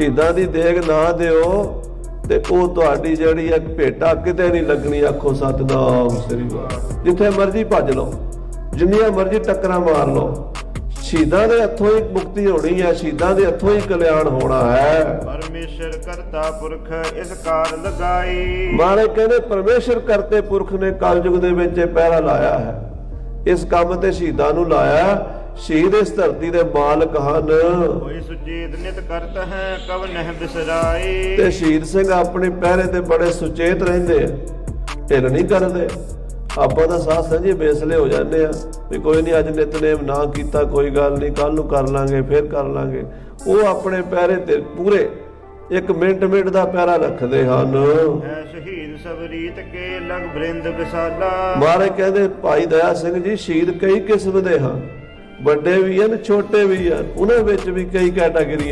ਸ਼ਹੀਦਾਂ ਦੀ ਦੇਗ ਨਾ ਦਿਓ ਤੇ ਉਹ ਤੁਹਾਡੀ ਜਿਹੜੀ ਇੱਕ ਭੇਟਾ ਕਿਤੇ ਨਹੀਂ ਲੱਗਣੀ ਆਖੋ ਸਤਨਾਮ ਸ੍ਰੀ ਵਾਹਿਗੁਰੂ ਜਿੱਥੇ ਮਰਜ਼ੀ ਭੱਜ ਲਓ ਜਿੰਨੀਆਂ ਮਰਜ਼ੀ ਟੱਕਰਾਂ ਮਾਰ ਲਓ। ਸ਼ਹੀਦਾਂ ਦੇ ਹੱਥੋਂ ਹੀ ਮੁਕਤੀ ਹੋਣੀ ਹੈ ਸ਼ਹੀਦਾਂ ਦੇ ਹੱਥੋਂ ਹੀ ਕਲਿਆਣ ਹੋਣਾ ਹੈ। ਪਰਮੇਸ਼ਰ ਕਰਤਾ ਪੁਰਖ ਇਸ ਕਾਰ ਲਗਾਈ। ਮਾਰੇ ਕਹਿੰਦੇ ਪਰਮੇਸ਼ਰ ਕਰਤੇ ਪੁਰਖ ਨੇ ਕਲਯੁਗ ਦੇ ਵਿੱਚ ਇਹ ਪਹਿਰਾ ਲਾਇਆ ਹੈ। ਇਸ ਕੰਮ ਤੇ ਸ਼ਹੀਦਾਂ ਨੂੰ ਲਾਇਆ ਸ਼ਹੀਦ ਇਸ ਧਰਤੀ ਦੇ ਮਾਲਕ ਹਨ। ਹੋਈ ਸੁਜੀਤ ਨਿਤ ਕਰਤ ਹੈ ਕਵ ਨਹਿ ਬਿਸਰਾਈ ਤੇ ਸ਼ਹੀਦ ਸਿੰਘ ਆਪਣੇ ਪਹਿਰੇ ਤੇ ਬੜੇ ਸੁਚੇਤ ਰਹਿੰਦੇ ਆ। ਢਿੱਲ ਨਹੀਂ ਕਰਦੇ। ਆਪਾਂ ਤਾਂ ਸਾਥ ਸਾਂਝੇ ਬੇਸਲੇ ਹੋ ਜਾਂਦੇ ਆ ਵੀ ਕੋਈ ਨਹੀਂ ਅੱਜ ਨਿਤਨੇਮ ਨਾ ਕੀਤਾ ਕੋਈ ਗੱਲ ਨਹੀਂ ਕੱਲ ਨੂੰ ਕਰ ਲਾਂਗੇ ਫੇਰ ਕਰ ਲਾਂਗੇ। ਉਹ ਆਪਣੇ ਪਹਿਰੇ ਤੇ ਪੂਰੇ ਇੱਕ ਮਿੰਟ ਮਿੰਟ ਦਾ ਪਹਿਰਾ ਰੱਖਦੇ ਹਨ। ਹੈ ਸ਼ਹੀਦ ਸਭ ਰੀਤ ਕੇ ਲਗ ਬ੍ਰਿੰਦ ਵਿਸਾਲਾ। ਮਾਰੇ ਕਹਿੰਦੇ ਭਾਈ ਦਇਆ ਸਿੰਘ ਜੀ ਸ਼ਹੀਦ ਕਈ ਕਿਸਮ ਦੇ ਹਨ। ਵੱਡੇ ਵੀ ਹਨ ਛੋਟੇ ਵੀ ਹਨ। ਉਹਨਾਂ ਵਿੱਚ ਵੀ ਕਈ ਕੈਟਾਗਰੀਆਂ